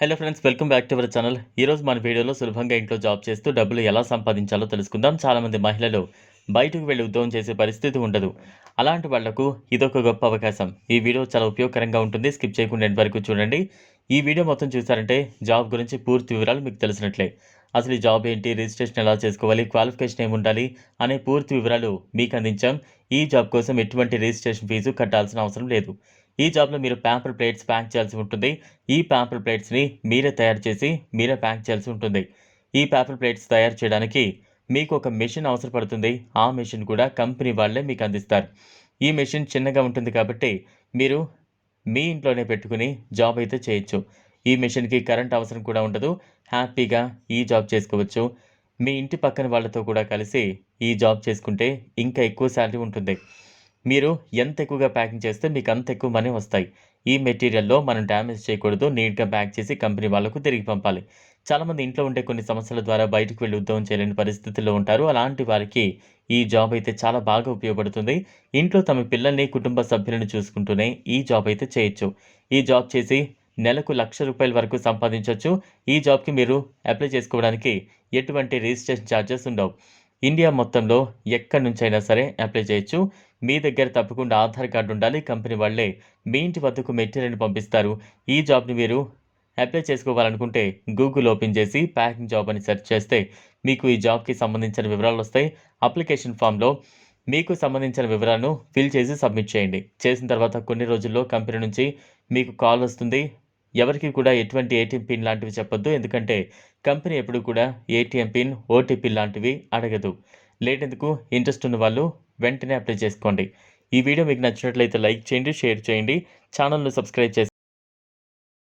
Hello friends welcome back to our channel ఈరోజు మన వీడియోలో సులభంగా ఇంట్లో జాబ్ చేస్తూ డబ్బులు ఎలా సంపాదించాలో తెలుసుకుందాం. చాలామంది మహిళలు బయటకు వెళ్ళి ఉద్యోగం చేసే పరిస్థితి ఉండదు. అలాంటి వాళ్ళకు ఇదొక గొప్ప అవకాశం. ఈ వీడియో చాలా ఉపయోగకరంగా ఉంటుంది. స్కిప్ చేయకుండా ఎండ్ వరకు చూడండి. ఈ వీడియో మొత్తం చూసారంటే జాబ్ గురించి పూర్తి వివరాలు మీకు తెలిసినట్లే. అసలు ఈ జాబ్ ఏంటి? రిజిస్ట్రేషన్ ఎలా చేసుకోవాలి? క్వాలిఫికేషన్ ఏమి ఉండాలి అనే పూర్తి వివరాలు మీకు అందించాం. ఈ జాబ్ కోసం ఎటువంటి రిజిస్ట్రేషన్ ఫీజు కట్టాల్సిన అవసరం లేదు. ఈ జాబ్లో మీరు పేపర్ ప్లేట్స్ ప్యాక్ చేయాల్సి ఉంటుంది. ఈ పేపర్ ప్లేట్స్ని మీరే తయారు చేసి మీరే ప్యాక్ చేయాల్సి ఉంటుంది. ఈ పేపర్ ప్లేట్స్ తయారు చేయడానికి మీకు ఒక మెషిన్ అవసరపడుతుంది. ఆ మెషిన్ కూడా కంపెనీ వాళ్ళే మీకు అందిస్తారు. ఈ మెషిన్ చిన్నగా ఉంటుంది కాబట్టి మీరు మీ ఇంట్లోనే పెట్టుకుని జాబ్ అయితే చేయొచ్చు. ఈ మెషిన్కి కరెంట్ అవసరం కూడా ఉండదు. హ్యాపీగా ఈ జాబ్ చేసుకోవచ్చు. మీ ఇంటి పక్కన వాళ్ళతో కూడా కలిసి ఈ జాబ్ చేసుకుంటే ఇంకా ఎక్కువ శాలరీ ఉంటుంది. మీరు ఎంత ఎక్కువగా ప్యాకింగ్ చేస్తే మీకు అంత ఎక్కువ మనీ వస్తాయి. ఈ మెటీరియల్లో మనం డ్యామేజ్ చేయకూడదు నీట్గా ప్యాక్ చేసి కంపెనీ వాళ్ళకు తిరిగి పంపాలి. చాలామంది ఇంట్లో ఉండే కొన్ని సమస్యల ద్వారా బయటకు వెళ్ళి ఉద్యోగం చేయలేని పరిస్థితుల్లో ఉంటారు. అలాంటి వారికి ఈ జాబ్ అయితే చాలా బాగా ఉపయోగపడుతుంది. ఇంట్లో తమ పిల్లల్ని కుటుంబ సభ్యులను చూసుకుంటూనే ఈ జాబ్ అయితే చేయొచ్చు. ఈ జాబ్ చేసి నెలకు లక్ష రూపాయల వరకు సంపాదించవచ్చు ఈ జాబ్కి మీరు అప్లై చేసుకోవడానికి ఎటువంటి రిజిస్ట్రేషన్ ఛార్జెస్ ఉండవు. ఇండియా మొత్తంలో ఎక్కడి నుంచైనా సరే అప్లై చేయొచ్చు. మీ దగ్గర తప్పకుండా ఆధార్ కార్డు ఉండాలి. కంపెనీ వాళ్ళే మీ ఇంటి వద్దకు మెటీరియల్ని పంపిస్తారు. ఈ జాబ్ని మీరు అప్లై చేసుకోవాలనుకుంటే గూగుల్ ఓపెన్ చేసి ప్యాకింగ్ జాబ్ అని సెర్చ్ చేస్తే మీకు ఈ జాబ్కి సంబంధించిన వివరాలు వస్తాయి. అప్లికేషన్ ఫామ్లో మీకు సంబంధించిన వివరాలను ఫిల్ చేసి సబ్మిట్ చేయండి. చేసిన తర్వాత కొన్ని రోజుల్లో కంపెనీ నుంచి మీకు కాల్ వస్తుంది. ఎవరికి కూడా ఎటువంటి ఏటీఎం పిన్ లాంటివి చెప్పొద్దు. ఎందుకంటే కంపెనీ ఎప్పుడు కూడా ఏటీఎం పిన్ ఓటీపీ లాంటివి అడగదు. లేటెందుకు? ఇంట్రెస్ట్ ఉన్న వాళ్ళు వెంటనే అప్లై చేసుకోండి. ఈ వీడియో మీకు నచ్చినట్లయితే లైక్ చేయండి షేర్ చేయండి. ఛానల్ను సబ్స్క్రైబ్ చేసి